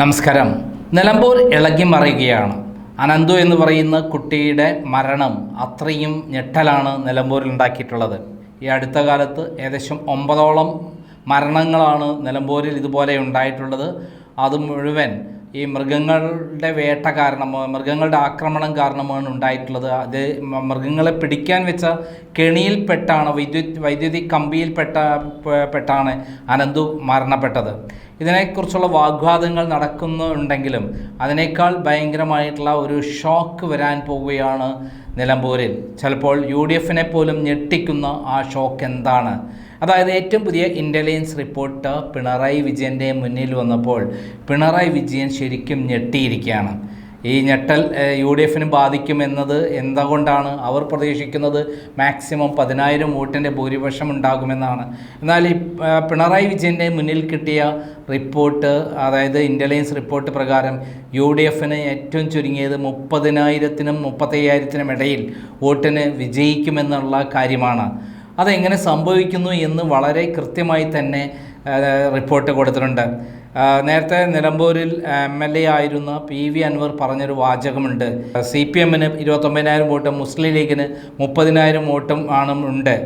നമസ്കാരം. നിലമ്പൂർ ഇളകി മറിയുകയാണ്. അനന്തു എന്ന് പറയുന്ന കുട്ടിയുടെ മരണം അത്രയും ഞെട്ടലാണ് നിലമ്പൂരിൽ ഉണ്ടാക്കിയിട്ടുള്ളത്. ഈ അടുത്ത കാലത്ത് ഏകദേശം ഒമ്പതോളം മരണങ്ങളാണ് നിലമ്പൂരിൽ ഇതുപോലെ ഉണ്ടായിട്ടുള്ളത്. അത് മുഴുവൻ ഈ മൃഗങ്ങളുടെ വേട്ട കാരണമോ മൃഗങ്ങളുടെ ആക്രമണം കാരണമാണ് ഉണ്ടായിട്ടുള്ളത്. അത് മൃഗങ്ങളെ പിടിക്കാൻ വെച്ച കെണിയിൽപ്പെട്ടാണ് വൈദ്യുതി വൈദ്യുതി കമ്പിയിൽപ്പെട്ട പെട്ടാണ് അനന്തു മരണപ്പെട്ടത്. ഇതിനെക്കുറിച്ചുള്ള വാഗ്വാദങ്ങൾ നടക്കുന്നുണ്ടെങ്കിലും അതിനേക്കാൾ ഭയങ്കരമായിട്ടുള്ള ഒരു ഷോക്ക് വരാൻ പോവുകയാണ് നിലമ്പൂരിൽ. ചിലപ്പോൾ യു ഡി എഫിനെ പോലും ഞെട്ടിക്കുന്ന ആ ഷോക്ക് എന്താണ്? അതായത് ഏറ്റവും പുതിയ ഇന്റലിജൻസ് റിപ്പോർട്ട് പിണറായി വിജയന്റെ മുന്നിൽ വന്നപ്പോൾ പിണറായി വിജയൻ ശരിക്കും ഞെട്ടിയിരിക്കുകയാണ്. ഈ ഞെട്ടൽ യു ഡി എഫിന് ബാധിക്കുമെന്നത് എന്തുകൊണ്ടാണ് അവർ പ്രതീക്ഷിക്കുന്നത്? മാക്സിമം പതിനായിരം വോട്ടിന്റെ ഭൂരിപക്ഷം ഉണ്ടാകുമെന്നാണ്. എന്നാൽ ഈ പിണറായി വിജയന്റെ മുന്നിൽ കിട്ടിയ റിപ്പോർട്ട് അതായത് ഇന്റലിജൻസ് റിപ്പോർട്ട് പ്രകാരം യു ഡി എഫിന് ഏറ്റവും ചുരുങ്ങിയത് മുപ്പതിനായിരത്തിനും മുപ്പത്തയ്യായിരത്തിനും ഇടയിൽ വോട്ടിന് വിജയിക്കുമെന്നുള്ള കാര്യമാണ്. അതെങ്ങനെ സംഭവിക്കുന്നു എന്ന് വളരെ കൃത്യമായി തന്നെ റിപ്പോർട്ട് കൊടുത്തിട്ടുണ്ട്. നേരത്തെ നിലമ്പൂരിൽ എം എൽ എ ആയിരുന്ന പി വി അൻവർ പറഞ്ഞൊരു വാചകമുണ്ട്. സി പി എമ്മിന് ഇരുപത്തൊമ്പതിനായിരം വോട്ടും മുസ്ലിം ലീഗിന് മുപ്പതിനായിരം വോട്ടും ആണ് ഉണ്ട്.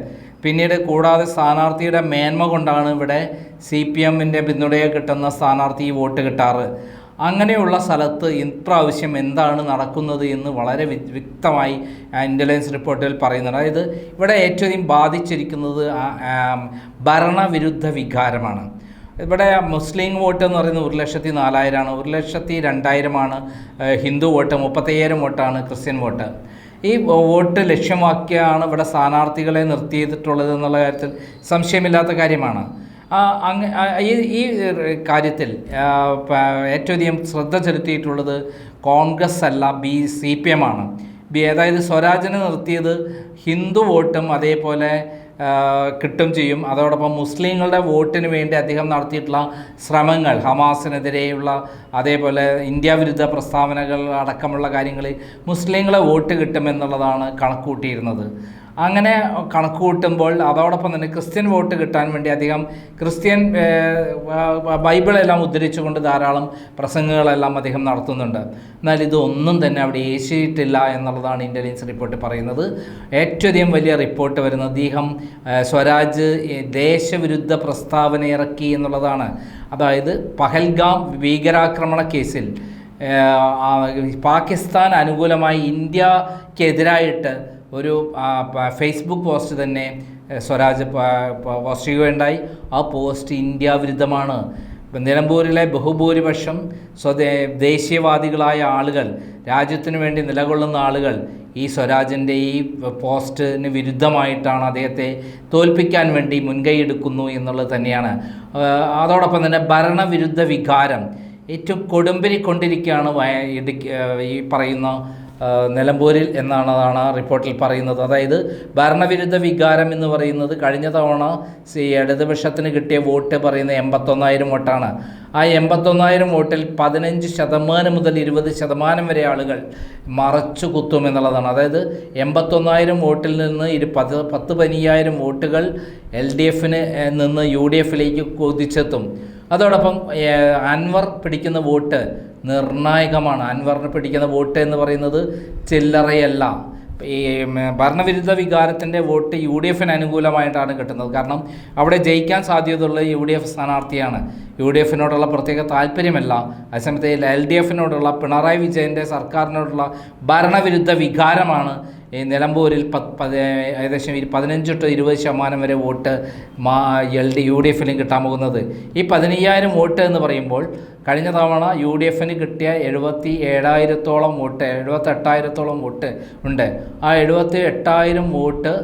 പിന്നീട് കൂടാതെ സ്ഥാനാർത്ഥിയുടെ മേന്മ കൊണ്ടാണ് ഇവിടെ സി പി എമ്മിന്റെ പിന്തുണയെ കിട്ടുന്ന സ്ഥാനാർത്ഥി വോട്ട് കിട്ടാറ്. അങ്ങനെയുള്ള സ്ഥലത്ത് ഇപ്രാവശ്യം എന്താണ് നടക്കുന്നത് എന്ന് വളരെ വ്യക്തമായി ഇന്റലിജൻസ് റിപ്പോർട്ടിൽ പറയുന്നുണ്ട്. അതായത് ഇവിടെ ഏറ്റവും ബാധിച്ചിരിക്കുന്നത് ഭരണവിരുദ്ധ വികാരമാണ്. ഇവിടെ മുസ്ലിം വോട്ട് എന്ന് പറയുന്നത് ഒരു ലക്ഷത്തി നാലായിരമാണ്. ഒരു ലക്ഷത്തി രണ്ടായിരമാണ് ഹിന്ദു വോട്ട് മുപ്പത്തയ്യായിരം വോട്ടാണ് ക്രിസ്ത്യൻ വോട്ട്. ഈ വോട്ട് ലക്ഷ്യമാക്കിയാണ് ഇവിടെ സ്ഥാനാർത്ഥികളെ നിർത്തിയിട്ടുള്ളത് എന്നുള്ള കാര്യത്തിൽ സംശയമില്ലാത്ത കാര്യമാണ്. ഈ ഈ കാര്യത്തിൽ ഏറ്റവും അധികം ശ്രദ്ധ ചെലുത്തിയിട്ടുള്ളത് കോൺഗ്രസ് അല്ല ബി സി പി എം ആണ്. ബി അതായത് സ്വരാജിനെ നിർത്തിയത് ഹിന്ദു വോട്ടും അതേപോലെ കിട്ടും ചെയ്യും. അതോടൊപ്പം മുസ്ലിങ്ങളുടെ വോട്ടിന് വേണ്ടി അദ്ദേഹം നടത്തിയിട്ടുള്ള ശ്രമങ്ങൾ ഹമാസിനെതിരെയുള്ള അതേപോലെ ഇന്ത്യ വിരുദ്ധ പ്രസ്താവനകൾ അടക്കമുള്ള കാര്യങ്ങളിൽ മുസ്ലിങ്ങളെ വോട്ട് കിട്ടുമെന്നുള്ളതാണ് കണക്കൂട്ടിയിരുന്നത് അങ്ങനെ കണക്ക് കൂട്ടുമ്പോൾ അതോടൊപ്പം തന്നെ ക്രിസ്ത്യൻ വോട്ട് കിട്ടാൻ വേണ്ടി അധികം ക്രിസ്ത്യൻ ബൈബിളെല്ലാം ഉദ്ധരിച്ചുകൊണ്ട് ധാരാളം പ്രസംഗങ്ങളെല്ലാം അദ്ദേഹം നടത്തുന്നുണ്ട്. എന്നാൽ ഇതൊന്നും തന്നെ അവിടെ ഏശിയിട്ടില്ല എന്നുള്ളതാണ് ഇന്റലിജൻസ് റിപ്പോർട്ട് പറയുന്നത്. ഏറ്റവും അധികം വലിയ റിപ്പോർട്ട് വരുന്നത് അദ്ദേഹം സ്വരാജ് ദേശവിരുദ്ധ പ്രസ്താവന ഇറക്കി എന്നുള്ളതാണ്. അതായത് പഹൽഗാം ഭീകരാക്രമണ കേസിൽ പാകിസ്ഥാൻ അനുകൂലമായി ഇന്ത്യക്കെതിരായിട്ട് ഒരു ഫേസ്ബുക്ക് പോസ്റ്റ് തന്നെ സ്വരാജ് പോസ്റ്റ് ചെയ്യുകയുണ്ടായി. ആ പോസ്റ്റ് ഇന്ത്യ വിരുദ്ധമാണ്. നിലമ്പൂരിലെ ബഹുഭൂരിപക്ഷം സ്വദേ ദേശീയവാദികളായ ആളുകൾ രാജ്യത്തിനു വേണ്ടി നിലകൊള്ളുന്ന ആളുകൾ ഈ സ്വരാജിന്റെ ഈ പോസ്റ്റിന് വിരുദ്ധമായിട്ടാണ് അദ്ദേഹത്തെ തോൽപ്പിക്കാൻ വേണ്ടി മുൻകൈ എടുക്കുന്നു എന്നുള്ളത് തന്നെയാണ്. അതോടൊപ്പം തന്നെ ഭരണവിരുദ്ധ വികാരം ഏറ്റവും കൊടുമ്പിരിക്കൊണ്ടിരിക്കുകയാണ് ഇടുക്കി ഈ പറയുന്ന നിലമ്പൂരിൽ എന്നാണ് റിപ്പോർട്ടിൽ പറയുന്നത്. അതായത് ഭരണവിരുദ്ധ വികാരം എന്ന് പറയുന്നത് കഴിഞ്ഞ തവണ ഇടതുപക്ഷത്തിന് കിട്ടിയ വോട്ട് പറയുന്ന എൺപത്തൊന്നായിരം വോട്ടാണ്. ആ എൺപത്തൊന്നായിരം വോട്ടിൽ പതിനഞ്ച് ശതമാനം മുതൽ ഇരുപത് ശതമാനം വരെ ആളുകൾ മറച്ചു കുത്തും എന്നുള്ളതാണ്. അതായത് എൺപത്തൊന്നായിരം വോട്ടിൽ നിന്ന് ഇരു പത്ത് പത്ത് പതിനയ്യായിരം വോട്ടുകൾ എൽ ഡി എഫിന് നിന്ന് യു ഡി എഫിലേക്ക് കൊതിച്ചെത്തും. അതോടൊപ്പം അൻവർ പിടിക്കുന്ന വോട്ട് നിർണായകമാണ്. അൻവറിന് പിടിക്കുന്ന വോട്ട് എന്ന് പറയുന്നത് ചില്ലറയല്ല. ഈ ഭരണവിരുദ്ധ വികാരത്തിന്റെ വോട്ട് യു ഡി എഫിന് അനുകൂലമായിട്ടാണ് കിട്ടുന്നത്. കാരണം അവിടെ ജയിക്കാൻ സാധ്യതയുള്ള യു ഡി എഫ് സ്ഥാനാർത്ഥിയാണ്. യു ഡി എഫിനോടുള്ള പ്രത്യേക താല്പര്യമല്ല. അതേസമയത്ത് എൽ ഡി എഫിനോടുള്ള പിണറായി വിജയന്റെ സർക്കാരിനോടുള്ള ഭരണവിരുദ്ധ വികാരമാണ് ഈ നിലമ്പൂരിൽ പത്ത് പത് ഏകദേശം പതിനഞ്ച് ടു ഇരുപത് ശതമാനം വരെ വോട്ട് മാ എൽ ഡി യു ഡി എഫിലും കിട്ടാൻ പോകുന്നത്. ഈ പതിനയ്യായിരം വോട്ട് എന്ന് പറയുമ്പോൾ കഴിഞ്ഞ തവണ യു ഡി എഫിന് കിട്ടിയ എഴുപത്തി ഏഴായിരത്തോളം വോട്ട് എഴുപത്തെട്ടായിരത്തോളം വോട്ട് ഉണ്ട്. ആ എഴുപത്തി എട്ടായിരം വോട്ട്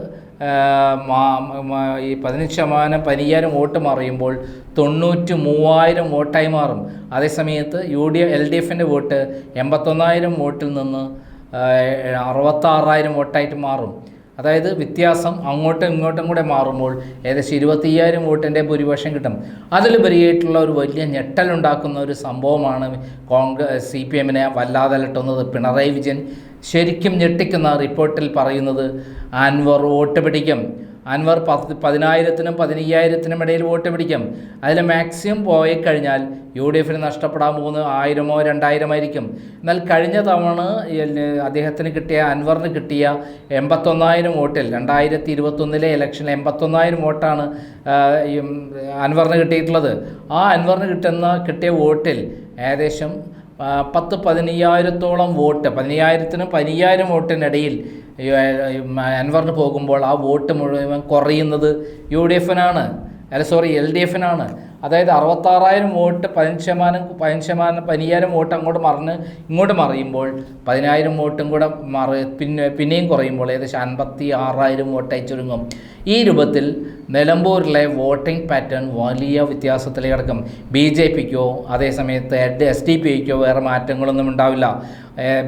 ഈ പതിനഞ്ച് ശതമാനം പതിനയ്യായിരം വോട്ട് മറിയുമ്പോൾ തൊണ്ണൂറ്റി മൂവായിരം വോട്ടായി മാറും. അതേസമയത്ത് യു ഡി എൽ ഡി എഫിന്റെ വോട്ട് എൺപത്തൊന്നായിരം വോട്ടിൽ നിന്ന് അറുപത്താറായിരം വോട്ടായിട്ട് മാറും. അതായത് വ്യത്യാസം അങ്ങോട്ടും ഇങ്ങോട്ടും കൂടെ മാറുമ്പോൾ ഏകദേശം ഇരുപത്തയ്യായിരം വോട്ടിന്റെ ഭൂരിപക്ഷം കിട്ടും. അതിലുപരിയായിട്ടുള്ള ഒരു വലിയ ഞെട്ടലുണ്ടാക്കുന്ന ഒരു സംഭവമാണ് കോൺഗ്രസ് സി പി എമ്മിനെ വല്ലാതെ അലട്ടുന്നത് പിണറായി വിജയൻ. ശരിക്കും ഞെട്ടിക്കുന്ന റിപ്പോർട്ടിൽ പറയുന്നത് അൻവർ വോട്ട് പിടിക്കും. അൻവർ പത്ത് പതിനായിരത്തിനും പതിനയ്യായിരത്തിനും ഇടയിൽ വോട്ട് പിടിക്കും. അതിൽ മാക്സിമം പോയി കഴിഞ്ഞാൽ യു ഡി എഫിന് നഷ്ടപ്പെടാൻ പോകുന്നത് ആയിരമോ രണ്ടായിരമായിരിക്കും എന്നാൽ കഴിഞ്ഞ തവണ അദ്ദേഹത്തിന് കിട്ടിയ അൻവറിന് കിട്ടിയ എൺപത്തൊന്നായിരം വോട്ടിൽ രണ്ടായിരത്തി ഇരുപത്തൊന്നിലെ ഇലക്ഷനിൽ എൺപത്തൊന്നായിരം വോട്ടാണ് അൻവറിന് കിട്ടിയിട്ടുള്ളത്. ആ അൻവറിന് കിട്ടുന്ന കിട്ടിയ വോട്ടിൽ ഏകദേശം പത്ത് പതിനയ്യായിരത്തോളം വോട്ട് പതിനയ്യായിരത്തിനും പതിനയ്യായിരം വോട്ടിനിടയിൽ അൻവറിന് പോകുമ്പോൾ ആ വോട്ട് മുഴുവൻ കുറയുന്നത് യു ഡി എഫിനാണ്. അല്ല സോറി എൽ ഡി എഫിനാണ്. അതായത് അറുപത്താറായിരം വോട്ട് പതിനഞ്ച് ശതമാനം പതിനഞ്ച് ശതമാനം പതിനയ്യായിരം വോട്ട് അങ്ങോട്ട് മറിഞ്ഞ് ഇങ്ങോട്ട് മറിയുമ്പോൾ പതിനായിരം വോട്ടും കൂടെ മറി പിന്നെ പിന്നെയും കുറയുമ്പോൾ ഏകദേശം അൻപത്തി ആറായിരം വോട്ടായി ചുരുങ്ങും ഈ രൂപത്തിൽ നിലമ്പൂരിലെ വോട്ടിംഗ് പാറ്റേൺ വലിയ വ്യത്യാസത്തിലേക്ക് കിടക്കും ബി ജെ പിക്കോ അതേസമയത്ത് എസ് ഡി പി ഐക്കോ വേറെ മാറ്റങ്ങളൊന്നും ഉണ്ടാവില്ല.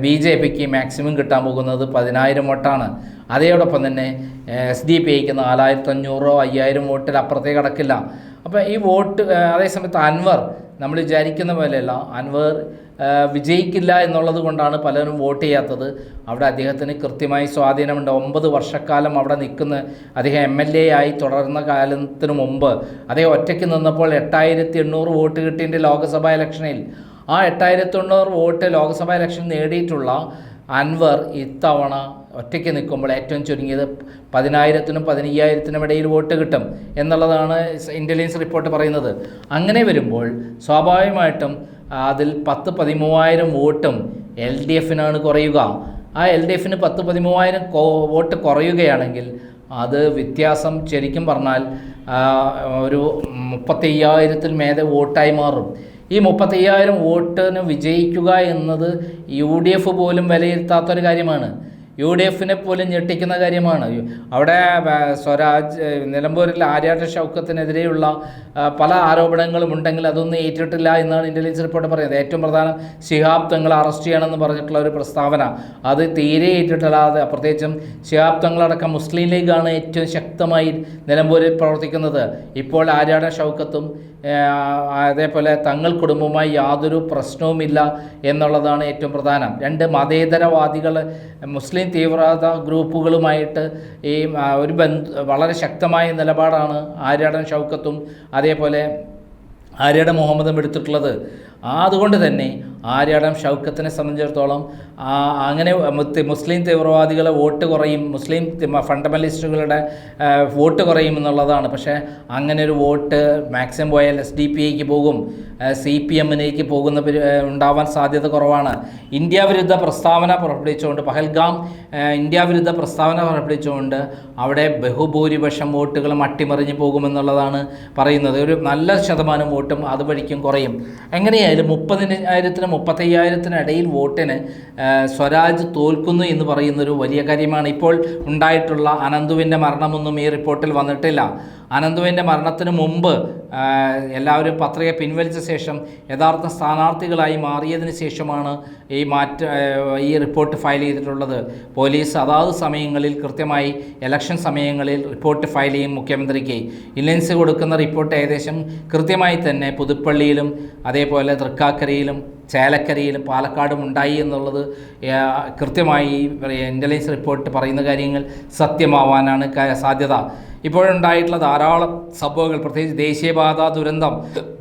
ബി ജെ പിക്ക് മാക്സിമം കിട്ടാൻ പോകുന്നത് പതിനായിരം വോട്ടാണ്. അതേയോടൊപ്പം തന്നെ എസ് ഡി പി ഐക്ക് നാലായിരത്തഞ്ഞൂറോ അയ്യായിരം വോട്ടിൽ അപ്പുറത്തേക്ക് കടക്കില്ല. അപ്പോൾ ഈ വോട്ട് അതേസമയത്ത് അൻവർ നമ്മൾ വിചാരിക്കുന്ന പോലെയല്ല. അൻവർ വിജയിക്കില്ല എന്നുള്ളത് കൊണ്ടാണ് പലരും വോട്ട് ചെയ്യാത്തത്. അവിടെ അദ്ദേഹത്തിന് കൃത്യമായി സ്വാധീനമുണ്ട്. ഒമ്പത് വർഷക്കാലം അവിടെ നിൽക്കുന്ന അദ്ദേഹം എം എൽ എ ആയി തുടർന്ന കാലത്തിന് മുമ്പ്. അദ്ദേഹം ഒറ്റയ്ക്ക് നിന്നപ്പോൾ എട്ടായിരത്തി എണ്ണൂറ് വോട്ട് കിട്ടിയതിന്റെ ലോക്സഭാ ഇലക്ഷനിൽ. ആ എട്ടായിരത്തി എണ്ണൂറ് വോട്ട് ലോക്സഭാ ഇലക്ഷൻ നേടിയിട്ടുള്ള അൻവർ ഇത്തവണ ഒറ്റയ്ക്ക് നിൽക്കുമ്പോൾ ഏറ്റവും ചുരുങ്ങിയത് പതിനായിരത്തിനും പതിനയ്യായിരത്തിനും ഇടയിൽ വോട്ട് കിട്ടും എന്നുള്ളതാണ് ഇന്റലിജൻസ് റിപ്പോർട്ട് പറയുന്നത്. അങ്ങനെ വരുമ്പോൾ സ്വാഭാവികമായിട്ടും അതിൽ പത്ത് പതിമൂവായിരം വോട്ടും എൽ ഡി എഫിനാണ് കുറയുക. ആ എൽ ഡി എഫിന് പത്ത് പതിമൂവായിരം വോട്ട് കുറയുകയാണെങ്കിൽ അത് വ്യത്യാസം ശരിക്കും പറഞ്ഞാൽ ഒരു മുപ്പത്തയ്യായിരത്തിൽ മേലെ വോട്ടായി മാറും. ഈ മുപ്പത്തയ്യായിരം വോട്ടിന് വിജയിക്കുക എന്നത് യു ഡി എഫ് പോലും വിലയിരുത്താത്തൊരു കാര്യമാണ്. യു ഡി എഫിനെ പോലും ഞെട്ടിക്കുന്ന കാര്യമാണ്. അവിടെ സ്വരാജ് നിലമ്പൂരിൽ ആര്യാട്ട ഷൗക്കത്തിനെതിരെയുള്ള പല ആരോപണങ്ങളും ഉണ്ടെങ്കിൽ അതൊന്നും ഏറ്റിട്ടില്ല എന്നാണ് ഇന്റലിജൻസ് റിപ്പോർട്ട് പറയുന്നത്. ഏറ്റവും പ്രധാനം ശിഹാബ് തങ്ങളെ അറസ്റ്റ് ചെയ്യണമെന്ന് പറഞ്ഞിട്ടുള്ള ഒരു പ്രസ്താവന. അത് തീരെ ഏറ്റിട്ടില്ലാതെ പ്രത്യേകിച്ചും ശിഹാബ് തങ്ങളടക്കം മുസ്ലിം ലീഗാണ് ഏറ്റവും ശക്തമായി നിലമ്പൂരിൽ പ്രവർത്തിക്കുന്നത്. ഇപ്പോൾ ആര്യാട ഷൗക്കത്തും അതേപോലെ തങ്ങൾ കുടുംബവുമായി യാതൊരു പ്രശ്നവുമില്ല എന്നുള്ളതാണ് ഏറ്റവും പ്രധാനം. രണ്ട് മതേതരവാദികൾ മുസ്ലിം തീവ്രവാദ ഗ്രൂപ്പുകളുമായിട്ട് ഈ ഒരു ബന്ധ വളരെ ശക്തമായ നിലപാടാണ് ആര്യാടൻ ഷൗക്കത്തും അതേപോലെ ആര്യാടൻ മുഹമ്മദും എടുത്തിട്ടുള്ളത്. അതുകൊണ്ട് തന്നെ ആര്യാടൻ ഷൗക്കത്തിനെ സംബന്ധിച്ചിടത്തോളം അങ്ങനെ മുസ്ലിം തീവ്രവാദികളെ വോട്ട് കുറയും മുസ്ലിം ഫണ്ടമെന്റലിസ്റ്റുകളുടെ വോട്ട് കുറയും എന്നുള്ളതാണ്. പക്ഷേ അങ്ങനെ ഒരു വോട്ട് മാക്സിമം പോയാൽ എസ് ഡി പി ഐക്ക് പോകും സി പി എമ്മിനേക്ക് പോകുന്ന ഉണ്ടാവാൻ സാധ്യത കുറവാണ്. ഇന്ത്യ വിരുദ്ധ പ്രസ്താവന പുറപ്പെടുവിച്ചുകൊണ്ട് പഹൽഗാം ഇന്ത്യ വിരുദ്ധ പ്രസ്താവന പുറപ്പെടുവിച്ചുകൊണ്ട് അവിടെ ബഹുഭൂരിപക്ഷം വോട്ടുകളും അട്ടിമറിഞ്ഞു പോകുമെന്നുള്ളതാണ് പറയുന്നത്. ഒരു നല്ല ശതമാനം വോട്ടും അതുവഴിക്കും കുറയും. എങ്ങനെയായാലും മുപ്പതിനായിരത്തിന് മുപ്പത്തയ്യായിരത്തിന് ഇടയിൽ വോട്ടിന് സ്വരാജ് തോൽക്കുന്നു എന്ന് പറയുന്നൊരു വലിയ കാര്യമാണ് ഇപ്പോൾ ഉണ്ടായിട്ടുള്ള അനന്തുവിന്റെ മരണമൊന്നും ഈ റിപ്പോർട്ടിൽ വന്നിട്ടില്ല. അനന്തുവിന്റെ മരണത്തിന് മുമ്പ് എല്ലാവരും പത്രിക പിൻവലിച്ച ശേഷം യഥാർത്ഥ സ്ഥാനാർത്ഥികളായി മാറിയതിന് ശേഷമാണ് ഈ മാറ്റ ഈ റിപ്പോർട്ട് ഫയൽ ചെയ്തിട്ടുള്ളത്. പോലീസ് അതാത് സമയങ്ങളിൽ കൃത്യമായി ഇലക്ഷൻ സമയങ്ങളിൽ റിപ്പോർട്ട് ഫയൽ ചെയ്യും മുഖ്യമന്ത്രിക്ക്. ഇല്ലൻസ് കൊടുക്കുന്ന റിപ്പോർട്ട് ഏകദേശം കൃത്യമായി തന്നെ പുതുപ്പള്ളിയിലും അതേപോലെ തൃക്കാക്കരയിലും ചേലക്കരയിലും പാലക്കാടും ഉണ്ടായി എന്നുള്ളത് കൃത്യമായി ഇന്റലിജൻസ് റിപ്പോർട്ട് പറയുന്ന കാര്യങ്ങൾ സത്യമാവാനാണ് സാധ്യത. ഇപ്പോഴുണ്ടായിട്ടുള്ള ധാരാളം സംഭവങ്ങൾ പ്രത്യേകിച്ച് ദേശീയപാത ദുരന്തം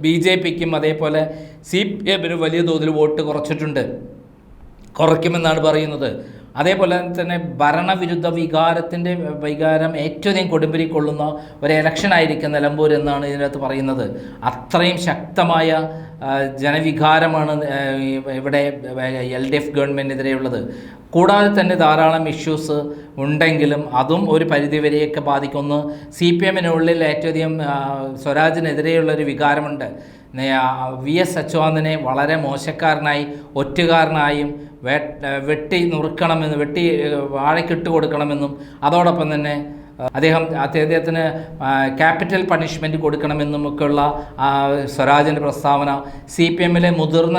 ബി ജെ പിക്കും അതേപോലെ സി പി എമ്മിനും വലിയ തോതിൽ വോട്ട് കുറച്ചിട്ടുണ്ട്. കുറയ്ക്കുമെന്നാണ് പറയുന്നത്. അതേപോലെ തന്നെ ഭരണവിരുദ്ധ വികാരത്തിന്റെ വികാരം ഏറ്റവും കൊടുമ്പിരി കൊള്ളുന്ന ഒരു ഇലക്ഷനായിരിക്കും നിലമ്പൂർ എന്നാണ് ഇതിനകത്ത് പറയുന്നത്. അത്രയും ശക്തമായ ജനവികാരമാണ് ഇവിടെ എൽ ഡി എഫ് ഗവൺമെന്റിനെതിരെയുള്ളത് കൂടാതെ തന്നെ ധാരാളം ഇഷ്യൂസ് ഉണ്ടെങ്കിലും അതും ഒരു പരിധിവരെയൊക്കെ ബാധിക്കുന്നു. സി പി എമ്മിനുള്ളിൽ ഏറ്റവും അധികം സ്വരാജിനെതിരെയുള്ളൊരു വികാരമുണ്ട്. വി എസ് അച്യുതാനന്ദനെ വളരെ മോശക്കാരനായി ഒറ്റുകാരനായും വെട്ടി നുറുക്കണമെന്ന് വെട്ടി വാഴക്കിട്ട് കൊടുക്കണമെന്നും അതോടൊപ്പം തന്നെ അദ്ദേഹം അദ്ദേഹത്തിന് ക്യാപിറ്റൽ പണിഷ്മെന്റ് കൊടുക്കണമെന്നും ഒക്കെയുള്ള സ്വരാജിന്റെ പ്രസ്താവന സി പി എമ്മിലെ മുതിർന്ന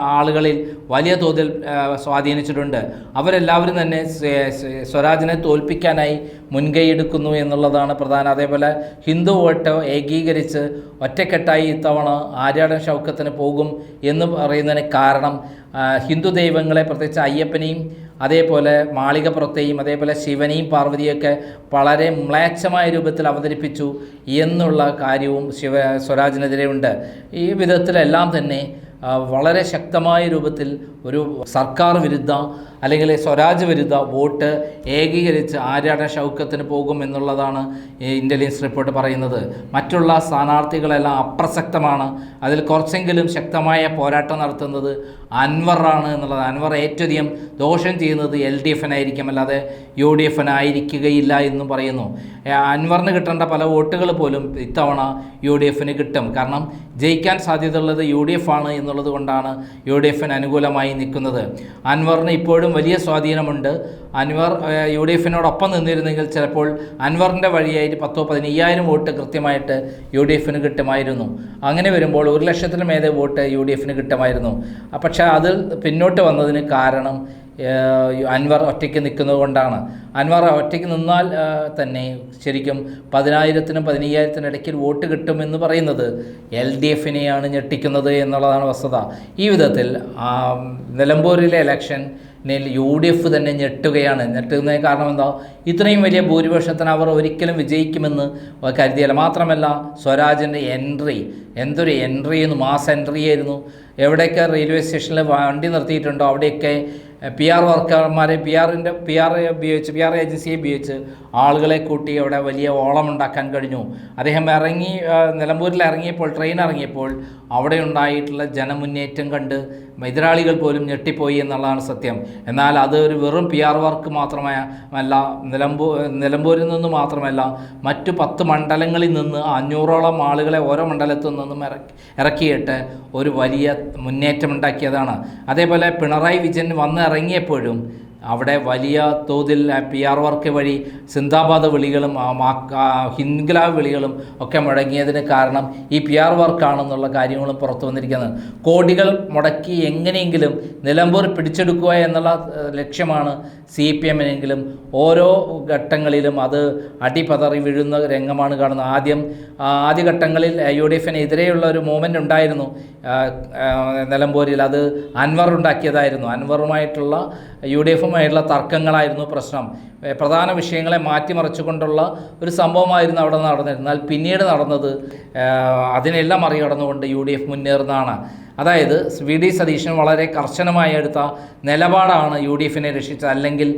ആളുകളിൽ വലിയ തോതിൽ സ്വാധീനിച്ചിട്ടുണ്ട്. അവരെല്ലാവരും തന്നെ സ്വ- സ്വ- സ്വരാജിനെ തോൽപ്പിക്കാനായി മുൻകൈയെടുക്കുന്നു എന്നുള്ളതാണ് പ്രധാന. അതേപോലെ ഹിന്ദു വോട്ട് ഏകീകരിച്ച് ഒറ്റക്കെട്ടായി ഇത്തവണ ആര്യാടൻ ഷൗക്കത്തിന് പോകും എന്ന് പറയുന്നതിന് കാരണം ഹിന്ദു ദൈവങ്ങളെ പ്രത്യേകിച്ച് അയ്യപ്പനെയും അതേപോലെ മാളികപ്പുറത്തെയും അതേപോലെ ശിവനെയും പാർവതിയൊക്കെ വളരെ മ്ലേച്ഛമായ രൂപത്തിൽ അവതരിപ്പിച്ചു എന്നുള്ള കാര്യവും ശിവ സ്വരാജിനെതിരെ ഉണ്ട്. ഈ വിധത്തിലെല്ലാം തന്നെ വളരെ ശക്തമായ രൂപത്തിൽ ഒരു സർക്കാർ വിരുദ്ധ അല്ലെങ്കിൽ സ്വരാജ് വിരുദ്ധ വോട്ട് ഏകീകരിച്ച് ആര്യാട ഷൗക്കത്തിന് പോകും എന്നുള്ളതാണ് ഇന്റലിജൻസ് റിപ്പോർട്ട് പറയുന്നത്. മറ്റുള്ള സ്ഥാനാർത്ഥികളെല്ലാം അപ്രസക്തമാണ്. അതിൽ കുറച്ചെങ്കിലും ശക്തമായ പോരാട്ടം നടത്തുന്നത് അൻവറാണ് എന്നുള്ളത്. അൻവർ ഏറ്റവും ദോഷം ചെയ്യുന്നത് എൽ ഡി എഫിനായിരിക്കും അല്ലാതെ യു ഡി എഫിനായിരിക്കുകയില്ല എന്നും പറയുന്നു. അൻവറിന് കിട്ടേണ്ട പല വോട്ടുകൾ പോലും ഇത്തവണ യു ഡി എഫിന് കിട്ടും. കാരണം ജയിക്കാൻ സാധ്യതയുള്ളത് യു ഡി എഫ് ആണ് എന്നുള്ളത് കൊണ്ടാണ് യു ഡി എഫിന് അനുകൂലമായി നിൽക്കുന്നത്. അൻവറിന് ഇപ്പോഴും വലിയ സ്വാധീനമുണ്ട്. അൻവർ യു ഡി എഫിനോടൊപ്പം നിന്നിരുന്നെങ്കിൽ ചിലപ്പോൾ അൻവറിന്റെ വഴിയായിട്ട് പത്തോ പതിനയ്യായിരം വോട്ട് കൃത്യമായിട്ട് യു ഡി എഫിന് കിട്ടുമായിരുന്നു. അങ്ങനെ വരുമ്പോൾ ഒരു ലക്ഷത്തിന് മേലെ വോട്ട് യു ഡി എഫിന് കിട്ടുമായിരുന്നു. പക്ഷേ അതിൽ പിന്നോട്ട് വന്നതിന് കാരണം അൻവർ ഒറ്റയ്ക്ക് നിൽക്കുന്നത് കൊണ്ടാണ്. അൻവർ ഒറ്റയ്ക്ക് നിന്നാൽ തന്നെ ശരിക്കും പതിനായിരത്തിനും പതിനയ്യായിരത്തിനും ഇടയ്ക്ക് വോട്ട് കിട്ടുമെന്ന് പറയുന്നത് എൽ ഡി എഫിനെയാണ് ഞെട്ടിക്കുന്നത് എന്നുള്ളതാണ് വസ്തുത. ഈ വിധത്തിൽ നിലമ്പൂരിലെ ഇലക്ഷൻ യു ഡി എഫ് തന്നെ ഞെട്ടുകയാണ്. ഞെട്ടുന്നതിന് കാരണം എന്താ? ഇത്രയും വലിയ ഭൂരിപക്ഷത്തിന് അവർ ഒരിക്കലും വിജയിക്കുമെന്ന് കരുതിയല്ല മാത്രമല്ല സ്വരാജിന്റെ എൻട്രി എന്തൊരു എൻട്രി എന്ന് മാസ് എൻട്രി ആയിരുന്നു. എവിടെയൊക്കെ റെയിൽവേ സ്റ്റേഷനിൽ വണ്ടി നിർത്തിയിട്ടുണ്ടോ? അവിടെയൊക്കെ പി ആർ വർക്കർമാരെ പി ആറിന്റെ പി ആർ ഉപയോഗിച്ച് പി ആർ ഏജൻസിയെ ഉപയോഗിച്ച് ആളുകളെ കൂട്ടി അവിടെ വലിയ ഓളം ഉണ്ടാക്കാൻ കഴിഞ്ഞു. അദ്ദേഹം ഇറങ്ങി നിലമ്പൂരിൽ ഇറങ്ങിയപ്പോൾ ട്രെയിൻ ഇറങ്ങിയപ്പോൾ അവിടെ ഉണ്ടായിട്ടുള്ള ജനമുന്നേറ്റം കണ്ട് എതിരാളികൾ പോലും ഞെട്ടിപ്പോയി എന്നുള്ളതാണ് സത്യം. എന്നാൽ അത് ഒരു വെറും പി ആർ വർക്ക് മാത്രമായ അല്ല നിലമ്പൂർ നിലമ്പൂരിൽ നിന്ന് മാത്രമല്ല മറ്റു പത്ത് മണ്ഡലങ്ങളിൽ നിന്ന് അഞ്ഞൂറോളം ആളുകളെ ഓരോ മണ്ഡലത്തിൽ നിന്നും ഇറക്കി ഇറക്കിയിട്ട് ഒരു വലിയ മുന്നേറ്റം ഉണ്ടാക്കിയതാണ്. അതേപോലെ പിണറായി വിജയൻ വന്ന് ഇറങ്ങിയപ്പോഴും അവിടെ വലിയ തോതിൽ പി ആർ വർക്ക് വഴി സിന്ദാബാദ് വിളികളും ഹിൻഗ്ലാവ് വിളികളും ഒക്കെ മുടങ്ങിയതിന് കാരണം ഈ പി ആർ വർക്കാണെന്നുള്ള കാര്യങ്ങളും പുറത്തു വന്നിരിക്കുന്നത്. കോടികൾ മുടക്കി എങ്ങനെയെങ്കിലും നിലമ്പൂർ പിടിച്ചെടുക്കുക എന്നുള്ള ലക്ഷ്യമാണ് സി പി എമ്മിനെങ്കിലും ഓരോ ഘട്ടങ്ങളിലും അത് അടിപതറി വീഴുന്ന രംഗമാണ് കാണുന്നത്. ആദ്യം ആദ്യഘട്ടങ്ങളിൽ യു ഡി എഫിനെതിരെയുള്ള ഒരു മൂവ്മെന്റ് ഉണ്ടായിരുന്നു നിലമ്പൂരിൽ. അത് അൻവർ ഉണ്ടാക്കിയതായിരുന്നു. അൻവറുമായിട്ടുള്ള യു ഡി എഫുമായിട്ടുള്ള തർക്കങ്ങളായിരുന്നു പ്രശ്നം. പ്രധാന വിഷയങ്ങളെ മാറ്റിമറിച്ചുകൊണ്ടുള്ള ഒരു സംഭവമായിരുന്നു അവിടെ നടന്നിരുന്നത്. പിന്നീട് നടന്നത് അതിനെല്ലാം മറികടന്നുകൊണ്ട് യു ഡി എഫ് മുന്നേറുന്നതാണ്. അതായത് വി ഡി സതീശൻ വളരെ കർശനമായി എടുത്ത നിലപാടാണ് യു ഡി എഫിനെ രക്ഷിച്ചത്. അല്ലെങ്കിൽ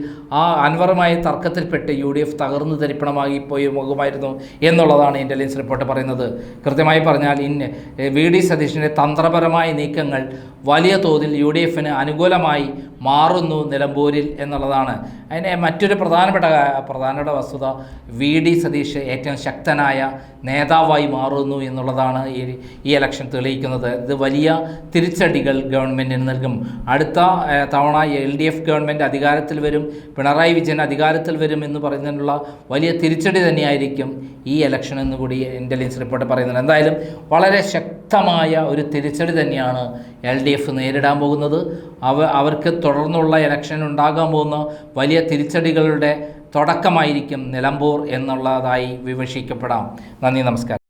ആ അൻവറുമായി തർക്കത്തിൽപ്പെട്ട് യു ഡി എഫ് തകർന്നു തരിപ്പണമാകി പോയി മുഖമായിരുന്നു എന്നുള്ളതാണ് ഇന്റലിജൻസ് റിപ്പോർട്ട് പറയുന്നത്. കൃത്യമായി പറഞ്ഞാൽ ഇന്ന് വി ഡി സതീശന്റെ തന്ത്രപരമായ നീക്കങ്ങൾ വലിയ തോതിൽ യു ഡി എഫിന് അനുകൂലമായി മാറുന്നു നിലമ്പൂരിൽ എന്നുള്ളതാണ്. അതിന് മറ്റൊരു പ്രധാനപ്പെട്ട പ്രധാനപ്പെട്ട വസ്തുത വി ഡി സതീഷ് ഏറ്റവും ശക്തനായ നേതാവായി മാറുന്നു എന്നുള്ളതാണ് ഈ ഈ ഇലക്ഷൻ തെളിയിക്കുന്നത്. ഇത് വലിയ തിരിച്ചടികൾ ഗവൺമെന്റിന് നൽകും. അടുത്ത തവണ എൽ ഡി എഫ് ഗവൺമെന്റ് അധികാരത്തിൽ വരും പിണറായി വിജയൻ അധികാരത്തിൽ വരും എന്ന് പറയുന്നതിനുള്ള വലിയ തിരിച്ചടി തന്നെയായിരിക്കും ഈ ഇലക്ഷൻ എന്ന് കൂടി ഇന്റലിജൻസ് റിപ്പോർട്ട് പറയുന്നത്. എന്തായാലും വളരെ ശക്തമായ ഒരു തിരിച്ചടി തന്നെയാണ് എൽ ഡി എഫ് നേരിടാൻ പോകുന്നത്. അവ അവർക്ക് തുടർന്നുള്ള ഇലക്ഷൻ ഉണ്ടാകാൻ പോകുന്ന വലിയ തിരിച്ചടികളുടെ തുടക്കമായിരിക്കും നിലമ്പൂർ എന്നുള്ളതായി വിവക്ഷിക്കപ്പെടാം നന്ദി നമസ്കാരം.